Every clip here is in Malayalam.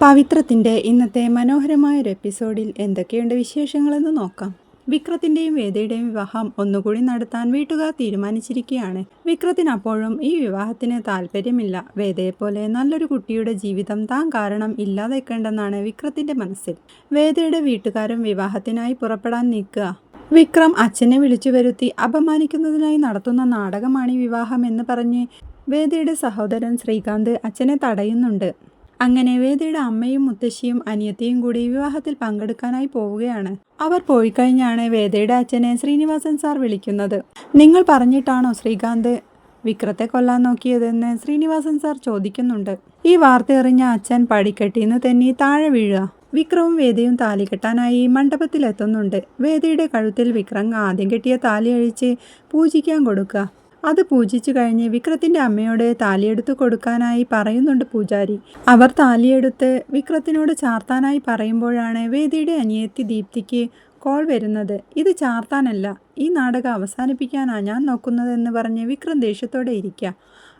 പവിത്രത്തിന്റെ ഇന്നത്തെ മനോഹരമായ ഒരു എപ്പിസോഡിൽ എന്തൊക്കെയുണ്ട് വിശേഷങ്ങളെന്ന് നോക്കാം. വിക്രത്തിന്റെയും വേദയുടെയും വിവാഹം ഒന്നുകൂടി നടത്താൻ വീട്ടുകാർ തീരുമാനിച്ചിരിക്കുകയാണ്. വിക്രത്തിന് അപ്പോഴും ഈ വിവാഹത്തിന് താല്പര്യമില്ല. വേദയെപ്പോലെ നല്ലൊരു കുട്ടിയുടെ ജീവിതം താൻ കാരണം ഇല്ലാതെക്കേണ്ടെന്നാണ് വിക്രത്തിന്റെ മനസ്സിൽ. വേദയുടെ വീട്ടുകാരും വിവാഹത്തിനായി പുറപ്പെടാൻ നിൽക്കുക. വിക്രം അച്ഛനെ വിളിച്ചു വരുത്തി അപമാനിക്കുന്നതിനായി നടത്തുന്ന നാടകമാണ് ഈ വിവാഹം എന്ന് പറഞ്ഞ് വേദയുടെ സഹോദരൻ ശ്രീകാന്ത് അച്ഛനെ തടയുന്നുണ്ട്. അങ്ങനെ വേദയുടെ അമ്മയും മുത്തശ്ശിയും അനിയത്തിയും കൂടി വിവാഹത്തിൽ പങ്കെടുക്കാനായി പോവുകയാണ്. അവർ പോയി കഴിഞ്ഞാണ് വേദയുടെ അച്ഛനെ ശ്രീനിവാസൻ സാർ വിളിക്കുന്നത്. നിങ്ങൾ പറഞ്ഞിട്ടാണോ ശ്രീകാന്ത് വിക്രത്തെ കൊല്ലാൻ നോക്കിയതെന്ന് ശ്രീനിവാസൻ സാർ ചോദിക്കുന്നുണ്ട്. ഈ വാർത്ത എറിഞ്ഞ അച്ഛൻ പടിക്കെട്ടിന്ന് തന്നെ താഴെ വീഴുക. വിക്രവും വേദയും താലി കെട്ടാനായി മണ്ഡപത്തിലെത്തുന്നുണ്ട്. വേദയുടെ കഴുത്തിൽ വിക്രം ആദ്യം കെട്ടിയ താലി അഴിച്ച് പൂജിക്കാൻ കൊടുക്കുക. അത് പൂജിച്ചു കഴിഞ്ഞ് വിക്രത്തിന്റെ അമ്മയോട് താലിയെടുത്ത് കൊടുക്കാനായി പറയുന്നുണ്ട് പൂജാരി. അവർ താലിയെടുത്ത് വിക്രത്തിനോട് ചാർത്താനായി പറയുമ്പോഴാണ് വേദിയുടെ അനിയത്തി ദീപ്തിക്ക് കോൾ വരുന്നത്. ഇത് ചാർത്താനല്ല ഈ നാടകം അവസാനിപ്പിക്കാനാണ് ഞാൻ നോക്കുന്നതെന്ന് പറഞ്ഞ് വിക്രം ദേഷ്യത്തോടെ ഇരിക്കുക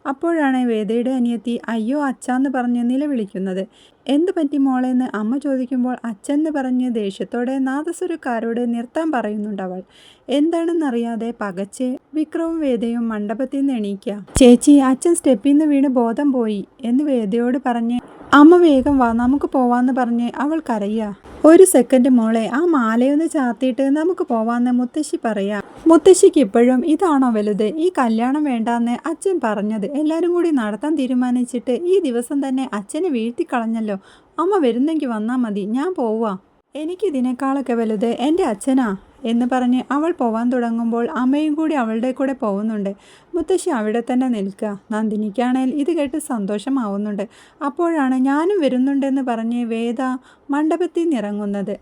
അപ്പോഴാണ് വേദയുടെ അനിയത്തി അയ്യോ അച്ഛാന്ന് പറഞ്ഞ് നിലവിളിക്കുന്നത് എന്ത് പറ്റി മോളെന്ന്? അമ്മ ചോദിക്കുമ്പോൾ അച്ഛന്ന് പറഞ്ഞ് ദേഷ്യത്തോടെ നാദസ്വരക്കാരോട് നിർത്താൻ പറയുന്നുണ്ടവൾ. എന്താണെന്നറിയാതെ പകച്ച് വിക്രവും വേദയും മണ്ഡപത്തിൽ നിന്ന് എണീക്കുക ചേച്ചി അച്ഛൻ സ്റ്റെപ്പിൽ നിന്ന് വീണ് ബോധം പോയി എന്ന് വേദയോട് പറഞ്ഞ് അമ്മ വേഗം വാ നമുക്ക് പോവാന്ന് പറഞ്ഞ് അവൾ കരയുക ഒരു സെക്കൻഡ് മോളെ ആ മാലയൊന്ന് ചാർത്തിയിട്ട് നമുക്ക് പോവാന്ന് മുത്തശ്ശി പറയാം. മുത്തശ്ശിക്ക് ഇപ്പോഴും ഇതാണോ വലുത്? ഈ കല്യാണം വേണ്ടാന്ന് അച്ഛൻ പറഞ്ഞത് എല്ലാവരും കൂടി നടത്താൻ തീരുമാനിച്ചിട്ട് ഈ ദിവസം തന്നെ അച്ഛനെ വീഴ്ത്തിക്കളഞ്ഞല്ലോ. അമ്മ വരുന്നെങ്കിൽ വന്നാൽ മതി ഞാൻ പോവാ. എനിക്കിതിനേക്കാളൊക്കെ വലുത് എന്റെ അച്ഛനാ എന്ന് പറഞ്ഞ് അവൾ പോവാൻ തുടങ്ങുമ്പോൾ അമ്മയും കൂടി അവളുടെ കൂടെ പോകുന്നുണ്ട്. മുത്തശ്ശി അവിടെ തന്നെ നിൽക്കുക. നന്ദിനിക്കാണേൽ ഇത് കേട്ട് സന്തോഷമാവുന്നുണ്ട്. അപ്പോഴാണ് ഞാനും വരുന്നുണ്ടെന്ന് പറഞ്ഞ് വേദ മണ്ഡപത്തിൽ നിറങ്ങുന്നത്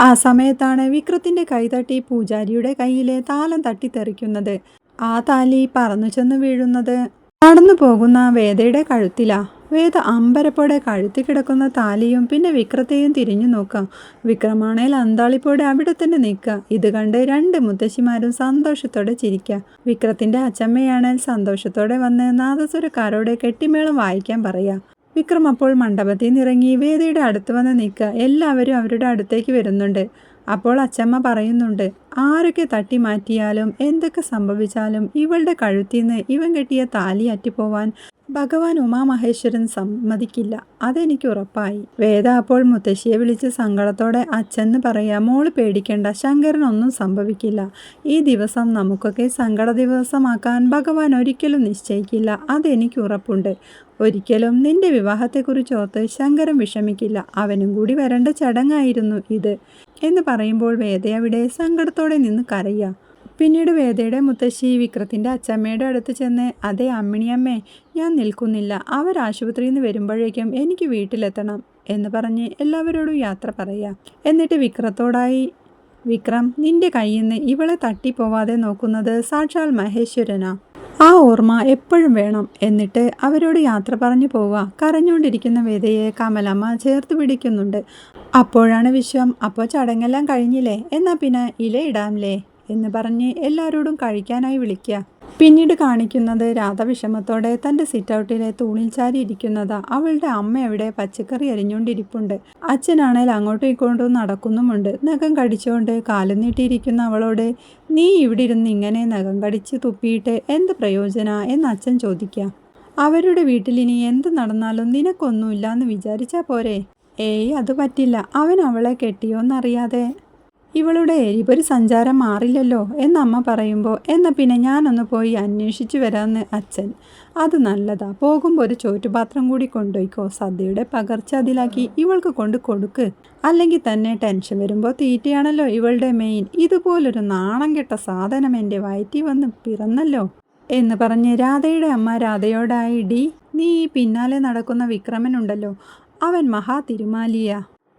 ആ സമയത്താണ് വിക്രത്തിന്റെ കൈതട്ടി പൂജാരിയുടെ കയ്യിലെ താലം തട്ടിത്തെറിക്കുന്നത്. ആ താലി പറന്നു ചെന്ന് വീഴുന്നത്. നടന്നു പോകുന്ന വേദയുടെ കഴുത്തിലാ. വേദ അമ്പരപ്പോടെ കഴുത്തി കിടക്കുന്ന താലിയും പിന്നെ വിക്രത്തെയും തിരിഞ്ഞു നോക്കാം. വിക്രമാണേൽ അന്താളിപ്പോടെ അവിടെ തന്നെ നിൽക്കുക. ഇത് കണ്ട് രണ്ട് മുത്തശ്ശിമാരും സന്തോഷത്തോടെ ചിരിക്കുക. വിക്രത്തിന്റെ അച്ചമ്മയാണേൽ സന്തോഷത്തോടെ വന്ന് നാദസ്വരക്കാരോട് കെട്ടിമേളം വായിക്കാൻ പറയാ വിക്രം അപ്പോൾ മണ്ഡപത്തിൽ നിന്നിറങ്ങി വേദയുടെ അടുത്ത് വന്ന് നിൽക്കുക. എല്ലാവരും അവരുടെ അടുത്തേക്ക് വരുന്നുണ്ട്. അപ്പോൾ അച്ചമ്മ പറയുന്നുണ്ട് ആരൊക്കെ തട്ടി മാറ്റിയാലും എന്തൊക്കെ സംഭവിച്ചാലും ഇവളുടെ കഴുത്തിന്ന് ഇവൻ കെട്ടിയ താലി അറ്റിപ്പോവാൻ ഭഗവാൻ ഉമാമഹേശ്വരൻ സമ്മതിക്കില്ല. അതെനിക്ക് ഉറപ്പായി. വേദ അപ്പോൾ മുത്തശ്ശിയെ വിളിച്ച് സങ്കടത്തോടെ അച്ഛന്ന് പറയാ മോൾ പേടിക്കേണ്ട ശങ്കരനൊന്നും സംഭവിക്കില്ല. ഈ ദിവസം നമുക്കൊക്കെ സങ്കട ദിവസമാക്കാൻ ഭഗവാൻ ഒരിക്കലും നിശ്ചയിക്കില്ല. അതെനിക്ക് ഉറപ്പുണ്ട്. ഒരിക്കലും നിന്റെ വിവാഹത്തെക്കുറിച്ച് ഓർത്ത് ശങ്കരൻ വിഷമിക്കില്ല. അവനും കൂടി വരേണ്ട ചടങ്ങായിരുന്നു ഇത്. എന്ന് പറയുമ്പോൾ വേദ അവിടെ സങ്കടത്തോടെ നിന്ന് കരയുക പിന്നീട് വേദയുടെ മുത്തശ്ശി വിക്രത്തിന്റെ അച്ചമ്മയുടെ അടുത്ത് ചെന്ന് അതേ അമ്മിണിയമ്മേ ഞാൻ നിൽക്കുന്നില്ല. അവർ ആശുപത്രിയിൽ നിന്ന് വരുമ്പോഴേക്കും എനിക്ക് വീട്ടിലെത്തണം എന്ന് പറഞ്ഞ് എല്ലാവരോടും യാത്ര പറയുക. എന്നിട്ട് വിക്രത്തോടായി വിക്രം നിന്റെ കയ്യിൽ നിന്ന് ഇവളെ തട്ടിപ്പോവാതെ നോക്കുന്നത് സാക്ഷാൽ മഹേശ്വരനാ. ആ ഓർമ്മ എപ്പോഴും വേണം എന്നിട്ട് അവരോട് യാത്ര പറഞ്ഞു പോവുക. കരഞ്ഞുകൊണ്ടിരിക്കുന്ന വേദയെ കമലമ്മ ചേർത്ത് പിടിക്കുന്നുണ്ട്. അപ്പോഴാണ് വിശ്വം. അപ്പോൾ ചടങ്ങെല്ലാം കഴിഞ്ഞില്ലേ? എന്നാൽ പിന്നെ ഇലയിടാംലേ എന്ന് പറഞ്ഞ് എല്ലാവരോടും കഴിക്കാനായി വിളിക്കുക. പിന്നീട് കാണിക്കുന്നത് രാധ വിഷമത്തോടെ തന്റെ സിറ്റൗട്ടിലെ തൂണിൽ ചാരി ഇരിക്കുന്നതാ അവളുടെ അമ്മ അവിടെ പച്ചക്കറി അരിഞ്ഞുകൊണ്ടിരിപ്പുണ്ട്. അച്ഛനാണേൽ അങ്ങോട്ടും ഇങ്ങോട്ടും നടക്കുന്നുമുണ്ട്. നഖം കടിച്ചുകൊണ്ട് കാലം നീട്ടിയിരിക്കുന്ന അവളോട് നീ ഇവിടെ ഇരുന്ന് ഇങ്ങനെ നഖം കടിച്ച് തുപ്പിയിട്ട് എന്ത് പ്രയോജന? എന്ന് അച്ഛൻ ചോദിക്കുക. അവരുടെ വീട്ടിൽ ഇനി എന്ത് നടന്നാലും നിനക്കൊന്നുമില്ല എന്ന് വിചാരിച്ചാൽ പോരെ. ഏയ് അത് പറ്റില്ല. അവൻ അവളെ കെട്ടിയോന്നറിയാതെ. ഇവളുടെ എരിപൊരു സഞ്ചാരം മാറില്ലല്ലോ അമ്മ പറയുമ്പോൾ എന്നാൽ പിന്നെ ഞാനൊന്ന് പോയി അന്വേഷിച്ചു വരാമെന്ന് അച്ഛൻ. അത് നല്ലതാ. പോകുമ്പോൾ ഒരു ചോറ്റുപാത്രം കൂടി കൊണ്ടുപോയിക്കോ. സദ്യയുടെ പകർച്ച അതിലാക്കി ഇവൾക്ക് കൊണ്ട് കൊടുക്ക്. അല്ലെങ്കിൽ തന്നെ ടെൻഷൻ വരുമ്പോൾ തീറ്റയാണല്ലോ ഇവളുടെ മെയിൻ ഇതുപോലൊരു നാണം കെട്ട സാധനം എന്റെ വയറ്റി വന്ന് പിറന്നല്ലോ. എന്ന് പറഞ്ഞ് രാധയുടെ അമ്മ രാധയോടായി ഡി നീ പിന്നാലെ നടക്കുന്ന വിക്രമനുണ്ടല്ലോ. അവൻ മഹാ തിരുമാലിയ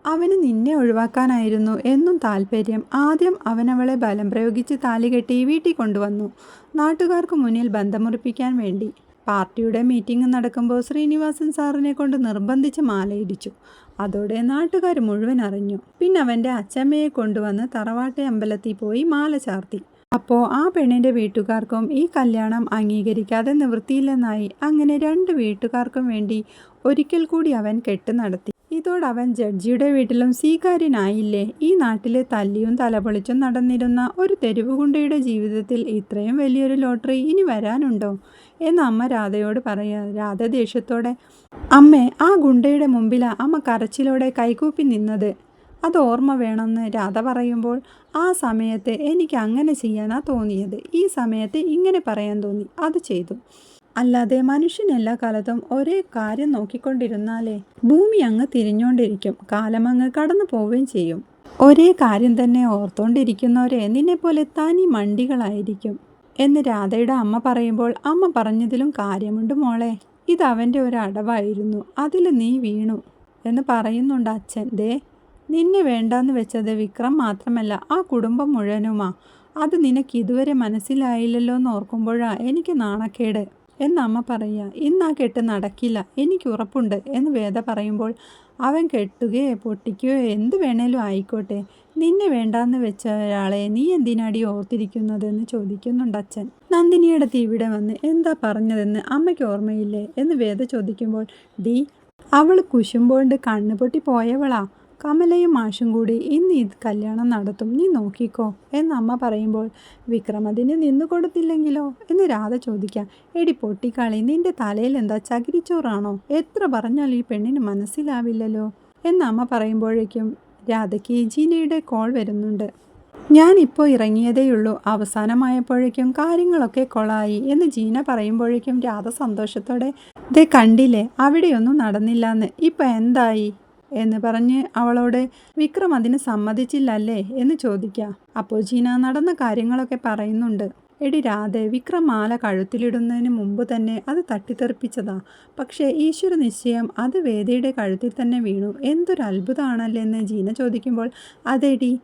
അവന് നിന്നെ ഒഴിവാക്കാനായിരുന്നു എന്നും താല്പര്യം. ആദ്യം അവനവളെ ബലം പ്രയോഗിച്ച് താലികെട്ടി വീട്ടിൽ കൊണ്ടുവന്നു. നാട്ടുകാർക്ക് മുന്നിൽ ബന്ധമുറിപ്പിക്കാൻ വേണ്ടി. പാർട്ടിയുടെ മീറ്റിംഗ് നടക്കുമ്പോൾ ശ്രീനിവാസൻ സാറിനെ കൊണ്ട് നിർബന്ധിച്ച് മാലയിടിച്ചു. അതോടെ നാട്ടുകാർ മുഴുവൻ അറിഞ്ഞു. പിന്നെ അവന്റെ അച്ചമ്മയെ കൊണ്ടുവന്ന് തറവാട്ടെ അമ്പലത്തിൽ പോയി മാല ചാർത്തി. അപ്പോൾ ആ പെണ്ണിന്റെ വീട്ടുകാർക്കും ഈ കല്യാണം അംഗീകരിക്കാതെ നിവൃത്തിയില്ലെന്നായി. അങ്ങനെ രണ്ട് വീട്ടുകാർക്കും വേണ്ടി ഒരിക്കൽ കൂടി അവൻ കെട്ട് നടത്തി. ഇതോടവൻ ജഡ്ജിയുടെ വീട്ടിലും സ്വീകാര്യനായില്ലേ? ഈ നാട്ടിലെ തല്ലിയും തലപൊളിച്ചും നടന്നിരുന്ന ഒരു തെരുവുകുണ്ടയുടെ ജീവിതത്തിൽ ഇത്രയും വലിയൊരു ലോട്ടറി ഇനി വരാനുണ്ടോ? എന്ന് അമ്മ രാധയോട് പറയാ രാധ ദേഷ്യത്തോടെ അമ്മേ ആ ഗുണ്ടയുടെ മുമ്പിലാ അമ്മ കരച്ചിലോടെ കൈകൂപ്പി നിന്നത്. അത് ഓർമ്മ വേണമെന്ന് രാധ പറയുമ്പോൾ ആ സമയത്ത് എനിക്ക് അങ്ങനെ ചെയ്യാനാ തോന്നിയത്. ഈ സമയത്ത് ഇങ്ങനെ പറയാൻ തോന്നി. അത് ചെയ്തു. അല്ലാതെ മനുഷ്യൻ എല്ലാ കാലത്തും ഒരേ കാര്യം നോക്കിക്കൊണ്ടിരുന്നാലേ ഭൂമി അങ്ങ് തിരിഞ്ഞുകൊണ്ടിരിക്കും കാലം അങ്ങ് കടന്നു പോവുകയും ചെയ്യും. ഒരേ കാര്യം തന്നെ ഓർത്തുകൊണ്ടിരിക്കുന്നവരെ നിന്നെപ്പോലെ തനി മണ്ടികളായിരിക്കും എന്ന് രാധയുടെ അമ്മ പറയുമ്പോൾ അമ്മ പറഞ്ഞതിലും കാര്യമുണ്ട് മോളെ. ഇത് അവന്റെ ഒരു അടവായിരുന്നു അതിൽ നീ വീണു എന്ന് പറയുന്നുണ്ട് അച്ഛൻ. ദേ നിന്നെ വേണ്ടാന്ന് വെച്ചത് വിക്രം മാത്രമല്ല ആ കുടുംബം മുഴുവനുമാ. അത് നിനക്ക് ഇതുവരെ മനസ്സിലായില്ലല്ലോ എന്ന് ഓർക്കുമ്പോഴാ എനിക്ക് നാണക്കേട്. എന്ന് അമ്മ പറയുക ഇന്ന് ആ കെട്ട് നടക്കില്ല എനിക്ക് ഉറപ്പുണ്ട് എന്ന് വേദ പറയുമ്പോൾ അവൻ കെട്ടുകയോ പൊട്ടിക്കുകയോ എന്ത് വേണേലും ആയിക്കോട്ടെ നിന്നെ വേണ്ടാന്ന് വെച്ച ഒരാളെ നീ എന്തിനാടി ഓർത്തിരിക്കുന്നതെന്ന് ചോദിക്കുന്നുണ്ട് അച്ഛൻ. നന്ദിനിയുടെ ഇവിടെ വന്ന് എന്താ പറഞ്ഞതെന്ന് അമ്മയ്ക്ക് ഓർമ്മയില്ലേ? എന്ന് വേദ ചോദിക്കുമ്പോൾ ഡി അവൾ കുശുമ്പോണ്ട് കണ്ണുപൊട്ടി പോയവളാ കമലയും മാഷും കൂടി ഇന്ന് ഈ കല്യാണം നടത്തും നീ നോക്കിക്കോ എന്ന് അമ്മ പറയുമ്പോൾ വിക്രമതിന് നിന്നു കൊടുത്തില്ലെങ്കിലോ? എന്ന് രാധ ചോദിക്കാം. എടി പൊട്ടിക്കാളി നിന്റെ തലയിൽ എന്താ ചകിരിച്ചോറാണോ? എത്ര പറഞ്ഞാലും ഈ പെണ്ണിന് മനസ്സിലാവില്ലല്ലോ? എന്ന് അമ്മ പറയുമ്പോഴേക്കും രാധയ്ക്ക് ജീനയുടെ കോൾ വരുന്നുണ്ട്. ഞാൻ ഞാനിപ്പോൾ ഇറങ്ങിയതേയുള്ളൂ. അവസാനമായപ്പോഴേക്കും കാര്യങ്ങളൊക്കെ കൊളായി എന്ന് ജീന പറയുമ്പോഴേക്കും രാധ സന്തോഷത്തോടെ ദേ കണ്ടില്ലേ അവിടെയൊന്നും നടന്നില്ലാന്ന്. ഇപ്പം എന്തായി? എന്ന് പറഞ്ഞ് അവളോട് വിക്രം അതിന് സമ്മതിച്ചില്ലല്ലേ? എന്ന് ചോദിക്കാം. അപ്പോൾ ജീന നടന്ന കാര്യങ്ങളൊക്കെ പറയുന്നുണ്ട്. എടി രാധെ വിക്രം മാല കഴുത്തിലിടുന്നതിന് മുമ്പ് തന്നെ അത് തട്ടിത്തെറിപ്പിച്ചതാ. പക്ഷേ ഈശ്വര നിശ്ചയം അത് വേദിയുടെ കഴുത്തിൽ തന്നെ വീണു. എന്തൊരു അത്ഭുതമാണല്ലേ? എന്ന് ജീന ചോദിക്കുമ്പോൾ അതെടി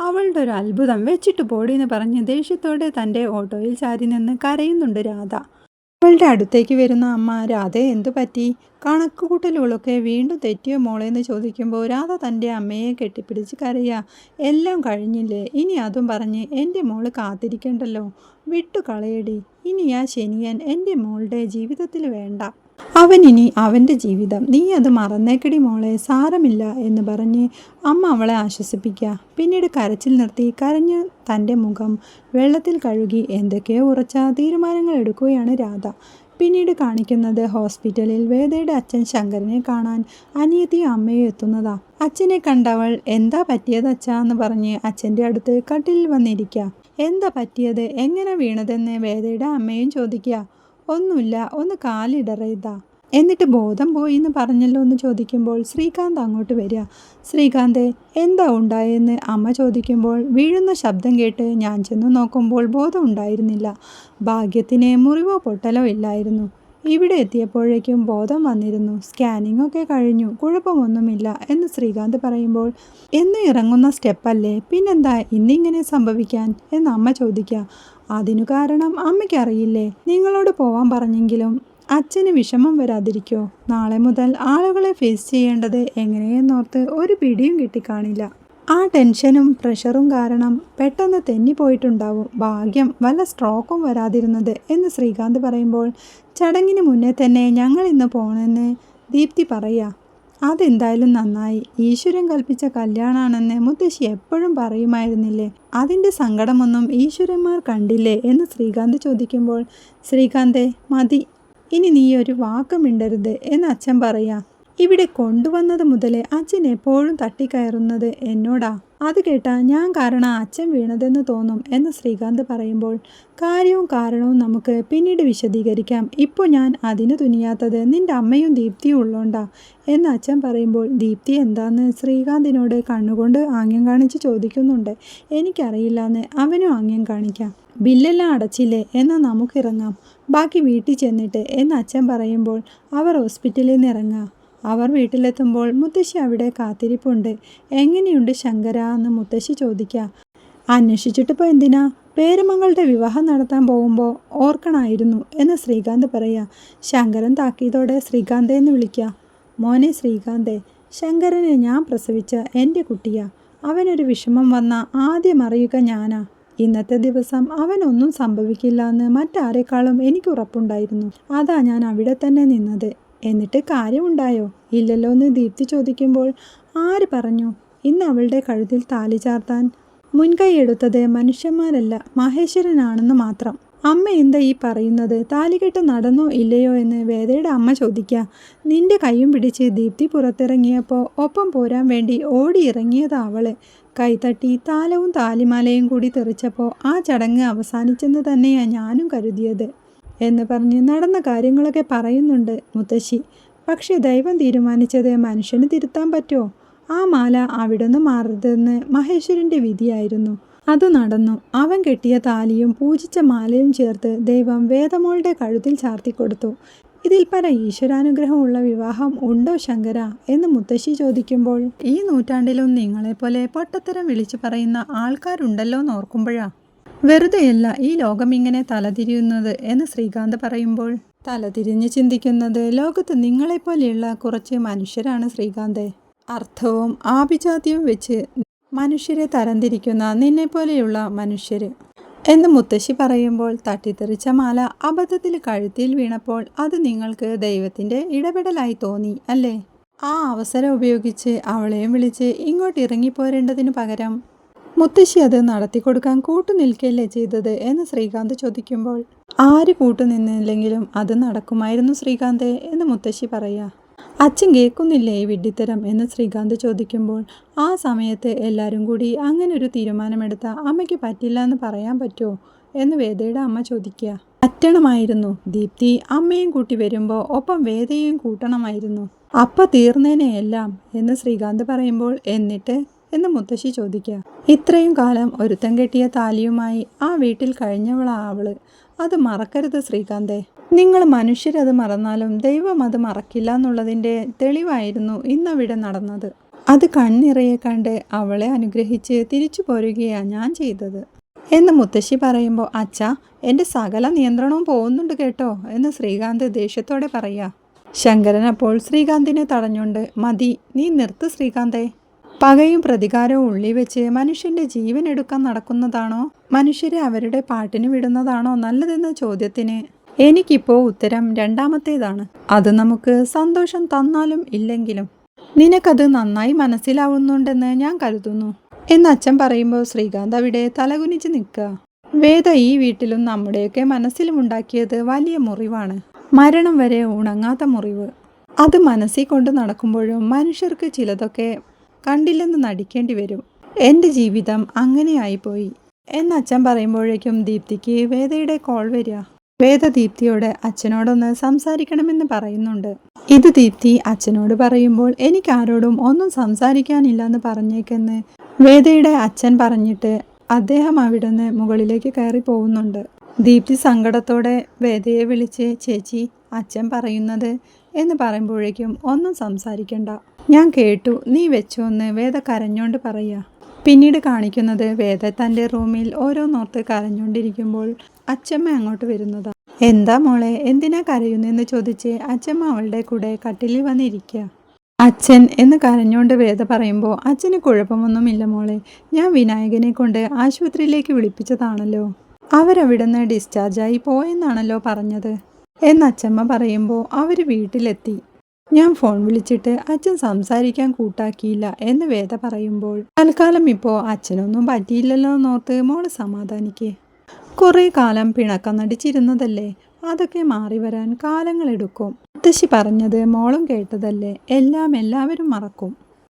അവളുടെ ഒരു അത്ഭുതം. വെച്ചിട്ട് പോടിയെന്ന് പറഞ്ഞ് ദേഷ്യത്തോടെ തന്റെ ഓട്ടോയിൽ ചാരി നിന്ന് കരയുന്നുണ്ട് രാധ. അവളുടെ അടുത്തേക്ക് വരുന്ന അമ്മ രാധയെ എന്തു പറ്റി? കണക്കുകൂട്ടലുകളൊക്കെ വീണ്ടും തെറ്റിയോ മോളെ? എന്ന് ചോദിക്കുമ്പോൾ രാധ തന്റെ അമ്മയെ കെട്ടിപ്പിടിച്ച് കരയുക എല്ലാം കഴിഞ്ഞില്ലേ? ഇനി അതും പറഞ്ഞ് എന്റെ മോൾ കാത്തിരിക്കണ്ടല്ലോ? വിട്ടു കളയടി ഇനി ആ ശനിയൻ എന്റെ മോളുടെ ജീവിതത്തിൽ വേണ്ട. അവനിനി അവന്റെ ജീവിതം. നീ അത് മറന്നേക്കടി മോളെ സാരമില്ല എന്ന് പറഞ്ഞ് അമ്മ അവളെ ആശ്വസിപ്പിക്കുക. പിന്നീട് കരച്ചിൽ നിർത്തി കരഞ്ഞ് തന്റെ മുഖം വെള്ളത്തിൽ കഴുകി എന്തൊക്കെയോ ഉറച്ച തീരുമാനങ്ങൾ എടുക്കുകയാണ് രാധ. പിന്നീട് കാണിക്കുന്നത് ഹോസ്പിറ്റലിൽ വേദയുടെ അച്ഛൻ ശങ്കരനെ കാണാൻ അനിയത്തിയും അമ്മയും എത്തുന്നതാ. അച്ഛനെ കണ്ടവൾ എന്താ പറ്റിയത് അച്ഛാ? എന്ന് പറഞ്ഞ് അച്ഛന്റെ അടുത്ത് കട്ടിലിൽ വന്നിരിക്കുക. എന്താ പറ്റിയത്? എങ്ങനെ വീണതെന്ന്? വേദയുടെ അമ്മയും ചോദിക്കുക. ഒന്നുമില്ല ഒന്ന് കാലിടറിയതാ എന്നിട്ട് ബോധം പോയി എന്ന് പറഞ്ഞല്ലോ എന്ന് ചോദിക്കുമ്പോൾ ശ്രീകാന്ത് അങ്ങോട്ട് വരിക. ശ്രീകാന്തെ എന്താ ഉണ്ടായെന്ന് അമ്മ ചോദിക്കുമ്പോൾ വീഴുന്ന ശബ്ദം കേട്ട് ഞാൻ ചെന്ന് നോക്കുമ്പോൾ ബോധം ഉണ്ടായിരുന്നില്ല. ഭാഗ്യത്തിന് മുറിവോ പൊട്ടലോ ഇല്ലായിരുന്നു. ഇവിടെ എത്തിയപ്പോഴേക്കും ബോധം വന്നിരുന്നു. സ്കാനിംഗ് ഒക്കെ കഴിഞ്ഞു. കുഴപ്പമൊന്നുമില്ല എന്ന് ശ്രീകാന്ത് പറയുമ്പോൾ എന്ന് ഇറങ്ങുന്ന സ്റ്റെപ്പല്ലേ? പിന്നെന്താ ഇന്നിങ്ങനെ സംഭവിക്കാൻ? എന്ന് അമ്മ ചോദിക്കുക. അതിനു കാരണം അമ്മയ്ക്കറിയില്ലേ? നിങ്ങളോട് പോവാൻ പറഞ്ഞെങ്കിലും അച്ഛന് വിഷമം വരാതിരിക്കോ? നാളെ മുതൽ ആളുകളെ ഫേസ് ചെയ്യേണ്ടത് എങ്ങനെയെന്നോർത്ത് ഒരു പിടിയും കിട്ടിക്കാണില്ല. ആ ടെൻഷനും പ്രഷറും കാരണം പെട്ടെന്ന് തെന്നിപ്പോയിട്ടുണ്ടാവും. ഭാഗ്യം വല്ല സ്ട്രോക്കും വരാതിരുന്നത് എന്ന് ശ്രീകാന്ത് പറയുമ്പോൾ ചടങ്ങിന് മുന്നേ തന്നെ ഞങ്ങൾ ഇന്ന് പോണെന്ന് ദീപ്തി പറയുക അതെന്തായാലും നന്നായി. ഈശ്വരൻ കൽപ്പിച്ച കല്യാണാണെന്ന് മുത്തശ്ശി എപ്പോഴും പറയുമായിരുന്നില്ലേ? അതിന്റെ സങ്കടമൊന്നും ഈശ്വരന്മാർ കണ്ടില്ലേ? എന്ന് ശ്രീകാന്ത് ചോദിക്കുമ്പോൾ ശ്രീകാന്തെ മതി. ഇനി നീ ഒരു വാക്ക് മിണ്ടരുത് എന്ന് അച്ഛൻ പറയാ. ഇവിടെ കൊണ്ടുവന്നത് മുതലേ അച്ഛൻ എപ്പോഴും തട്ടിക്കയറുന്നത് എന്നോടാ. അത് കേട്ടാ ഞാൻ കാരണം അച്ഛൻ വീണതെന്ന് തോന്നും എന്ന് ശ്രീകാന്ത് പറയുമ്പോൾ കാര്യവും കാരണവും നമുക്ക് പിന്നീട് വിശദീകരിക്കാം. ഇപ്പോൾ ഞാൻ അതിന് തുനിയാത്തത് നിന്റെ അമ്മയും ദീപ്തിയും ഉള്ളോണ്ടാ എന്ന് അച്ഛൻ പറയുമ്പോൾ ദീപ്തി എന്താന്ന് ശ്രീകാന്തിനോട് കണ്ണുകൊണ്ട് ആംഗ്യം കാണിച്ച് ചോദിക്കുന്നുണ്ട്. എനിക്കറിയില്ലാന്ന് അവനും ആംഗ്യം കാണിക്കാം. ബില്ലെല്ലാം അടച്ചില്ലേ? എന്നാൽ നമുക്കിറങ്ങാം. ബാക്കി വീട്ടിൽ ചെന്നിട്ട് എന്ന് അച്ഛൻ പറയുമ്പോൾ അവർ ഹോസ്പിറ്റലിൽ നിന്ന് ഇറങ്ങാം. അവർ വീട്ടിലെത്തുമ്പോൾ മുത്തശ്ശി അവിടെ കാത്തിരിപ്പുണ്ട്. എങ്ങനെയുണ്ട് ശങ്കര? എന്ന് മുത്തശ്ശി ചോദിക്കുക. അന്വേഷിച്ചിട്ടിപ്പോൾ എന്തിനാ? പേരുമകളുടെ വിവാഹം നടത്താൻ പോകുമ്പോൾ ഓർക്കണമായിരുന്നു എന്ന് ശ്രീകാന്ത് പറയുക ശങ്കരൻ താക്കിയതോടെ ശ്രീകാന്തെ എന്ന് വിളിക്കുക. മോനെ ശ്രീകാന്തെ ശങ്കരനെ ഞാൻ പ്രസവിച്ച എന്റെ കുട്ടിയാ. അവനൊരു വിഷമം വന്ന ആദ്യം അറിയുക ഞാനാ. ഇന്നത്തെ ദിവസം അവനൊന്നും സംഭവിക്കില്ല എന്ന് മറ്റാരെക്കാളും എനിക്ക് ഉറപ്പുണ്ടായിരുന്നു. അതാ ഞാൻ അവിടെ തന്നെ നിന്നത്. എന്നിട്ട് കാര്യമുണ്ടായോ? ഇല്ലല്ലോ എന്ന് ദീപ്തി ചോദിക്കുമ്പോൾ ആര് പറഞ്ഞു? ഇന്ന് അവളുടെ കഴുത്തിൽ താലി ചാർത്താൻ. മുൻകൈ എടുത്തത് മനുഷ്യന്മാരല്ല മഹേശ്വരനാണെന്ന് മാത്രം. അമ്മ എന്താ ഈ പറയുന്നത്? താലികെട്ട് നടന്നോ ഇല്ലയോ എന്ന് വേദയുടെ അമ്മ ചോദിക്കുക നിന്റെ കൈയും പിടിച്ച് ദീപ്തി പുറത്തിറങ്ങിയപ്പോൾ ഒപ്പം പോരാൻ വേണ്ടി ഓടിയിറങ്ങിയതാ അവൾ. കൈതട്ടി താലവും താലിമാലയും കൂടി തെറിച്ചപ്പോൾ ആ ചടങ്ങ് അവസാനിച്ചെന്ന് തന്നെയാണ് ഞാനും കരുതിയത്. എന്ന് പറഞ്ഞ് നടന്ന കാര്യങ്ങളൊക്കെ പറയുന്നുണ്ട് മുത്തശ്ശി. പക്ഷെ ദൈവം തീരുമാനിച്ചത് മനുഷ്യന് തിരുത്താൻ പറ്റുമോ? ആ മാല അവിടുന്ന് മാറരുതെന്ന് മഹേശ്വരന്റെ വിധിയായിരുന്നു. അത് നടന്നു. അവൻ കെട്ടിയ താലിയും പൂജിച്ച മാലയും ചേർത്ത് ദൈവം വേദമോളുടെ കഴുത്തിൽ ചാർത്തി കൊടുത്തു ഇതിൽ പല ഈശ്വരാനുഗ്രഹമുള്ള വിവാഹം ഉണ്ടോ ശങ്കര? എന്ന് മുത്തശ്ശി ചോദിക്കുമ്പോൾ ഈ നൂറ്റാണ്ടിലും നിങ്ങളെപ്പോലെ പൊട്ടത്തരം വിളിച്ചു പറയുന്ന ആൾക്കാരുണ്ടല്ലോ എന്ന് ഓർക്കുമ്പോഴാ വെറുതെയല്ല ഈ ലോകം ഇങ്ങനെ തലതിരിയുന്നത് എന്ന് ശ്രീകാന്ത് പറയുമ്പോൾ തലതിരിഞ്ഞ് ചിന്തിക്കുന്നത് ലോകത്ത് നിങ്ങളെപ്പോലെയുള്ള കുറച്ച് മനുഷ്യരാണ് ശ്രീകാന്ത്. അർത്ഥവും ആഭിജാത്യവും വെച്ച് മനുഷ്യരെ തരംതിരിക്കുന്ന നിന്നെപ്പോലെയുള്ള മനുഷ്യര് എന്ന് മുത്തശ്ശി പറയുമ്പോൾ തട്ടിത്തെറിച്ച മാല അബദ്ധത്തിൽ കഴുത്തിൽ വീണപ്പോൾ അത് നിങ്ങൾക്ക് ദൈവത്തിന്റെ ഇടപെടലായി തോന്നി അല്ലേ? ആ അവസരം ഉപയോഗിച്ച് അവളെയും വിളിച്ച് ഇങ്ങോട്ട് ഇറങ്ങിപ്പോരേണ്ടതിനു പകരം മുത്തശ്ശി അത് നടത്തിക്കൊടുക്കാൻ കൂട്ടുനിൽക്കല്ലേ ചെയ്തത് എന്ന് ശ്രീകാന്ത് ചോദിക്കുമ്പോൾ ആര് കൂട്ടുനിന്നില്ലെങ്കിലും അത് നടക്കുമായിരുന്നു ശ്രീകാന്ത് എന്ന് മുത്തശ്ശി പറയാ. അച്ഛൻ കേൾക്കുന്നില്ലേ വിഡ്ഢിത്തരം? എന്ന് ശ്രീകാന്ത് ചോദിക്കുമ്പോൾ ആ സമയത്ത് എല്ലാവരും കൂടി അങ്ങനെ ഒരു തീരുമാനമെടുത്ത അമ്മയ്ക്ക് പറ്റില്ല എന്ന് പറയാൻ പറ്റുമോ എന്ന് വേദയുടെ അമ്മ ചോദിക്കുക പറ്റണമായിരുന്നു ദീപ്തി. അമ്മയും കൂട്ടി വരുമ്പോൾ ഒപ്പം വേദയും കൂട്ടണമായിരുന്നു. അപ്പ തീർന്നേനെ എല്ലാം എന്ന് ശ്രീകാന്ത് പറയുമ്പോൾ എന്നിട്ട് എന്ന് മുത്തശ്ശി ചോദിക്കുക. ഇത്രയും കാലം ഒരുത്തം കെട്ടിയ താലിയുമായി ആ വീട്ടിൽ കഴിഞ്ഞവളാവൾ അത് മറക്കരുത് ശ്രീകാന്തേ. നിങ്ങൾ മനുഷ്യരത് മറന്നാലും ദൈവം അത് മറക്കില്ല എന്നുള്ളതിന്റെ തെളിവായിരുന്നു ഇന്നവിടെ നടന്നത്. അത് കണ്ണിറയെ കണ്ട് അവളെ അനുഗ്രഹിച്ച് തിരിച്ചു പോരുകയാണ് ഞാൻ ചെയ്തത്. എന്ന് മുത്തശ്ശി പറയുമ്പോൾ അച്ഛ എന്റെ സകല നിയന്ത്രണവും പോകുന്നുണ്ട് കേട്ടോ എന്ന് ശ്രീകാന്ത് ദേഷ്യത്തോടെ പറയാ ശങ്കരൻ അപ്പോൾ ശ്രീകാന്തിനെ തടഞ്ഞുകൊണ്ട് മതി നീ നിർത്ത് ശ്രീകാന്തേ. പകയും പ്രതികാരവും ഉള്ളി വെച്ച് മനുഷ്യന്റെ ജീവൻ എടുക്കാൻ നടക്കുന്നതാണോ? മനുഷ്യരെ അവരുടെ പാട്ടിന് വിടുന്നതാണോ? നല്ലതെന്ന ചോദ്യത്തിന് എനിക്കിപ്പോൾ ഉത്തരം രണ്ടാമത്തേതാണ്. അത് നമുക്ക് സന്തോഷം തന്നാലും ഇല്ലെങ്കിലും നിനക്കത് നന്നായി മനസ്സിലാവുന്നുണ്ടെന്ന് ഞാൻ കരുതുന്നു. എന്ന് അച്ഛൻ പറയുമ്പോൾ ശ്രീകാന്ത് അവിടെ തലകുനിച്ച് നിൽക്കുക. വേദ ഈ വീട്ടിലും നമ്മുടെയൊക്കെ മനസ്സിലും ഉണ്ടാക്കിയത് വലിയ മുറിവാണ്. മരണം വരെ ഉണങ്ങാത്ത മുറിവ്. അത് മനസ്സിൽ കൊണ്ട് നടക്കുമ്പോഴും മനുഷ്യർക്ക് ചിലതൊക്കെ കണ്ടില്ലെന്ന് നടിക്കേണ്ടി വരും. എന്റെ ജീവിതം അങ്ങനെയായിപ്പോയി. എന്ന് അച്ഛൻ പറയുമ്പോഴേക്കും ദീപ്തിക്ക് വേദയുടെ കോൾ വരിക. വേദ ദീപ്തിയോട് അച്ഛനോടൊന്ന് സംസാരിക്കണമെന്ന് പറയുന്നുണ്ട്. ഇത് ദീപ്തി അച്ഛനോട് പറയുമ്പോൾ എനിക്ക് ആരോടും ഒന്നും സംസാരിക്കാനില്ല എന്ന് പറഞ്ഞേക്കെന്ന് വേദയുടെ അച്ഛൻ പറഞ്ഞിട്ട് അദ്ദേഹം അവിടുന്ന് മുകളിലേക്ക് കയറി പോകുന്നുണ്ട്. ദീപ്തി സങ്കടത്തോടെ വേദയെ വിളിച്ച് ചേച്ചി അച്ഛൻ പറയുന്നത് എന്ന് പറയുമ്പോഴേക്കും ഒന്നും സംസാരിക്കണ്ട. ഞാൻ കേട്ടു. നീ വെച്ചോന്ന് വേദ കരഞ്ഞോണ്ട് പറയാ. പിന്നീട് കാണിക്കുന്നത് വേദ തന്റെ റൂമിൽ ഓരോന്നോർത്ത് കരഞ്ഞുകൊണ്ടിരിക്കുമ്പോൾ അച്ചമ്മ അങ്ങോട്ട് വരുന്നതാ. എന്താ മോളെ എന്തിനാ കരയുന്നെന്ന് ചോദിച്ച് അച്ചമ്മ അവളുടെ കൂടെ കട്ടിലിൽ വന്നിരിക്കുക അച്ഛൻ എന്ന് കരഞ്ഞുകൊണ്ട് വേദ പറയുമ്പോൾ അച്ഛന് കുഴപ്പമൊന്നുമില്ല മോളെ. ഞാൻ വിനായകനെ കൊണ്ട് ആശുപത്രിയിലേക്ക് വിളിപ്പിച്ചതാണല്ലോ. അവരവിടുന്ന് ഡിസ്ചാർജായി പോയെന്നാണല്ലോ പറഞ്ഞത്. എന്ന് അച്ഛമ്മ പറയുമ്പോൾ അവർ വീട്ടിലെത്തി. ഞാൻ ഫോൺ വിളിച്ചിട്ട് അച്ഛൻ സംസാരിക്കാൻ കൂട്ടാക്കിയില്ല എന്ന് വേദ പറയുമ്പോൾ തൽക്കാലം ഇപ്പോൾ അച്ഛനൊന്നും പറ്റിയില്ലല്ലോ എന്നോർത്ത് മോൾ സമാധാനിക്കേ. കുറേ കാലം പിണക്കം നടിച്ചിരുന്നതല്ലേ? അതൊക്കെ മാറി വരാൻ കാലങ്ങളെടുക്കും മുത്തശ്ശി പറഞ്ഞത് മോളും കേട്ടതല്ലേ? എല്ലാം എല്ലാവരും മറക്കും.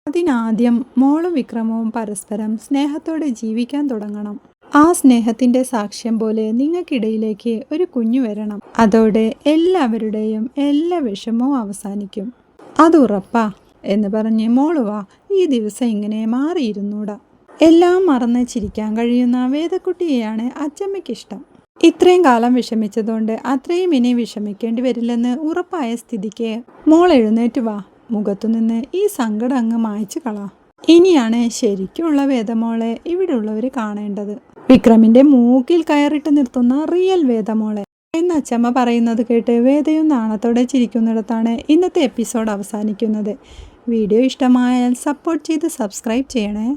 അതിനാദ്യം മോളും വിക്രമവും പരസ്പരം സ്നേഹത്തോടെ ജീവിക്കാൻ തുടങ്ങണം. ആ സ്നേഹത്തിന്റെ സാക്ഷ്യം പോലെ നിങ്ങൾക്കിടയിലേക്ക് ഒരു കുഞ്ഞു വരണം. അതോടെ എല്ലാവരുടെയും എല്ലാ വിഷമവും അവസാനിക്കും. അത് ഉറപ്പാ എന്ന് പറഞ്ഞ് മോളുവാ ഈ ദിവസം ഇങ്ങനെ മാറിയിരുന്നൂടാ. എല്ലാം മറന്ന് ചിരിക്കാൻ കഴിയുന്ന വേദക്കുട്ടിയെയാണ് അച്ചമ്മയ്ക്കിഷ്ടം. ഇത്രയും കാലം വിഷമിച്ചതുകൊണ്ട് അത്രയും ഇനി വിഷമിക്കേണ്ടി വരില്ലെന്ന് ഉറപ്പായ സ്ഥിതിക്ക് മോൾ എഴുന്നേറ്റ് വാ. മുഖത്തുനിന്ന് ഈ സങ്കടം അങ്ങ് മായ്ച്ചു കളാ. ഇനിയാണ് ശരിക്കുള്ള വേദമോളെ ഇവിടെ ഉള്ളവർ കാണേണ്ടത്. വിക്രമിന്റെ മൂക്കിൽ കയറിട്ട് നിർത്തുന്ന റിയൽ വേദമോളെ എന്ന അച്ചമ്മ പറയുന്നത് കേട്ട് വേദയും നാണത്തോടെ ചിരിക്കുന്നിടത്താണ് ഇന്നത്തെ എപ്പിസോഡ് അവസാനിക്കുന്നത്. വീഡിയോ ഇഷ്ടമായാൽ സപ്പോർട്ട് ചെയ്ത് സബ്സ്ക്രൈബ് ചെയ്യണേ.